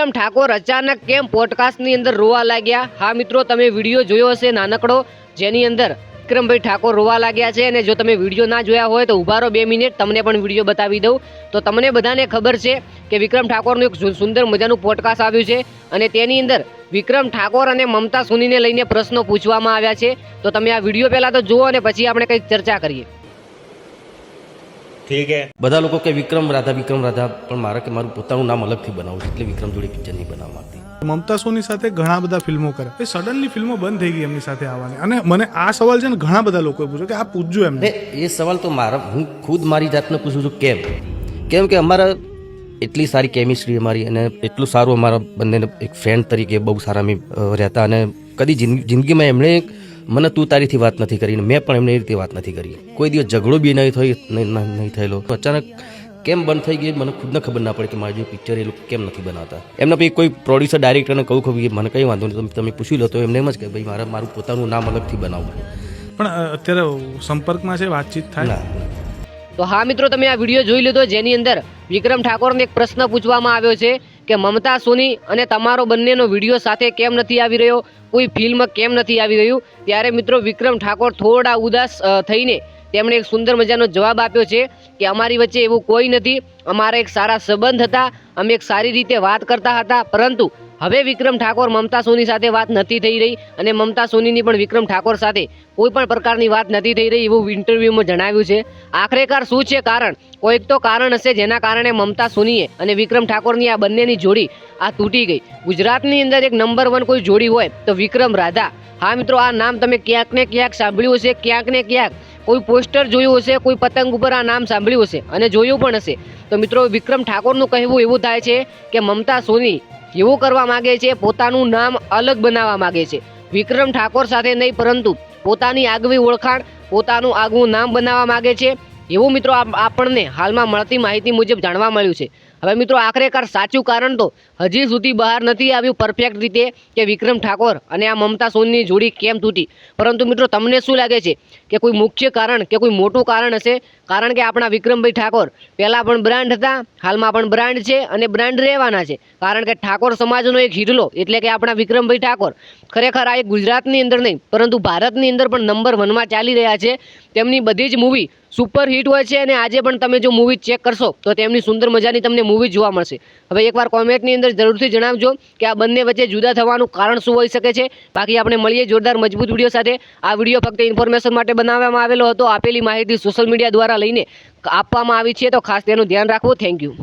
વિક્રમ ઠાકોર અચાનક કેમ પોડકાસ્ટની અંદર રોવા લાગ્યા? હા મિત્રો, તમે વીડિયો જોયો હશે નાનકડો, જેની અંદર વિક્રમભાઈ ઠાકોર રોવા લાગ્યા છે અને જો તમે વીડિયો ના જોયા હોય તો ઊભા રહો બે મિનિટ, તમને પણ વીડિયો બતાવી દઉં. તો તમને બધાને ખબર છે કે વિક્રમ ઠાકોરનું એક સુંદર મજાનું પોડકાસ્ટ આવ્યું છે અને તેની અંદર વિક્રમ ઠાકોર અને મમતા સોનીને લઈને પ્રશ્નો પૂછવામાં આવ્યા છે. તો તમે આ વીડિયો પહેલાં તો જુઓ અને પછી આપણે કંઈક ચર્ચા કરીએ. ઠીક હે? બધા લોકો કે વિક્રમ રાધા વિક્રમ રાધા પણ મારા કે મારું પોતાનું નામ અલગથી બનાવું છું એટલે વિક્રમ જોડે પિક્ચર નહીં બનાવવા માંગતી મમતા સોની સાથે ઘણા બધા ફિલ્મો કરે. એ સડનલી ફિલ્મો બંધ થઈ ગઈ એમની સાથે આવવાની. અને મને આ સવાલ છે ને ઘણા બધા લોકોએ પૂછ્યો કે આ પૂછજો એમને. એ સવાલ તો મારા હું ખુદ મારી જાતને પૂછું છું કેમ? કેમ કે અમારા એટલી સારી કેમિસ્ટ્રી અમારી અને એટલું સારું અમારા બંનેને એક ફ્રેન્ડ તરીકે બહુ સારા અમે રહેતા અને કદી જિંદગીમાં એમણે મને તું તારીથી વાત નથી કરીને મેં પણ એમને એ રીતે વાત નથી કરી. કોઈ દિવસ ઝઘડો બી નહીં થઈ નહીં નહીં થયેલો. તો અચાનક કેમ બંધ થઈ ગઈ મને ખુદને ખબર ના પડે કે મારી જે પિક્ચર એ લોકો કેમ નથી બનાવતા. એમને પછી કોઈ પ્રોડ્યુસર ડાયરેક્ટરને કહું કે ભાઈ મને કંઈ વાંધો નહીં તમે તમે પૂછી લો. તો એમને એમ જ કે ભાઈ મારે મારું પોતાનું નામ અલગથી બનાવવું પણ અત્યારે સંપર્કમાં છે વાતચીત થાય? ના. તો હા મિત્રો તમે આ વીડિયો જોઈ લીધો જેની અંદર વિક્રમ ઠાકોરને એક પ્રશ્ન પૂછવામાં આવ્યો છે. કે મમતા, સોની અને તમારો બંનેનો વીડિયો સાથે કેમ નથી આવી રહ્યો? કોઈ ફિલ્મ કેમ નથી આવી રહ્યું? ત્યારે મિત્રો વિક્રમ ઠાકોર થોડા ઉદાસ થઈને તેમણે એક સુંદર મજાનો જવાબ આપ્યો છે કે અમારી વચ્ચે એવું કોઈ નથી. અમારા એક સારા સંબંધ હતા. અમે એક સારી રીતે વાત કરતા હતા, પરંતુ હવે વિક્રમ ઠાકોર મમતા સોની સાથે વાત નથી થઈ રહી અને મમતા સોનીની પણ વિક્રમ ઠાકોર સાથે કોઈ પણ પ્રકારની વાત નથી થઈ રહી એવું ઇન્ટરવ્યુમાં જણાવ્યું છે. આખરેકાર શું છે કારણ? કોઈક તો કારણ હશે જેના કારણે મમતા સોનીએ અને વિક્રમ ઠાકોરની આ બંનેની જોડી આ તૂટી ગઈ. ગુજરાતની અંદર એક નંબર વન કોઈ જોડી હોય તો વિક્રમ રાધા. હા મિત્રો, આ નામ તમે ક્યાંક ને ક્યાંક સાંભળ્યું હશે, ક્યાંક ને ક્યાંક. કોઈ પોસ્ટર જોયું હશે, કોઈ પતંગ ઉપર આ નામ સાંભળ્યું હશે અને જોયું પણ હશે. તો મિત્રો, વિક્રમ ઠાકોરનું કહેવું એવું થાય છે કે મમતા સોની એવું કરવા માગે છે, પોતાનું નામ અલગ બનાવવા માગે છે. વિક્રમ ઠાકોર સાથે નહીં, પરંતુ પોતાની આગવી ઓળખાણ, પોતાનું આગવું નામ બનાવવા માગે છે. એવું મિત્રો આપ- આપણને હાલમાં મળતી માહિતી મુજબ જાણવા મળ્યું છે. હવે મિત્રો આખરેકાર સાચું કારણ તો હજી સુધી બહાર નથી આવ્યું પરફેક્ટ રીતે કે વિક્રમ ઠાકોર અને આ મમતા સોનીની જોડી કેમ તૂટી? પરંતુ મિત્રો તમને શું લાગે છે? કે કોઈ મુખ્ય કારણ કે કોઈ મોટું કારણ હશે? કારણ કે આપણા વિક્રમભાઈ ઠાકોર પહેલાં પણ બ્રાન્ડ હતા, હાલમાં પણ બ્રાન્ડ છે અને બ્રાન્ડ રહેવાના છે. કારણ કે ઠાકોર સમાજનો એક હિરલો એટલે કે આપણા વિક્રમભાઈ ઠાકોર ખરેખર આ એક ગુજરાતની અંદર નહીં, પરંતુ ભારતની અંદર પણ નંબર વનમાં ચાલી રહ્યા છે. તેમની બધી જ મૂવી સુપર હિટ હોય છે અને આજે પણ તમે જો મૂવી ચેક કરશો, તો તેમની સુંદર મજાની તમને મૂવી જોવા મળશે. હવે એકવાર કોમેન્ટની અંદર જરૂરથી જણાવજો કે આ બંને વચ્ચે જુદા થવાનું કારણ શું હોઈ શકે છે. બાકી આપણે મળીએ જોરદાર મજબૂત વીડિયો સાથે. આ વીડિયો ફક્ત ઇન્ફોર્મેશન માટે બનાવવામાં આવેલો હતો. આપેલી માહિતી સોશિયલ મીડિયા દ્વારા લઈને આપવામાં આવી છે, તો ખાસ તેનું ધ્યાન રાખવું. Thank you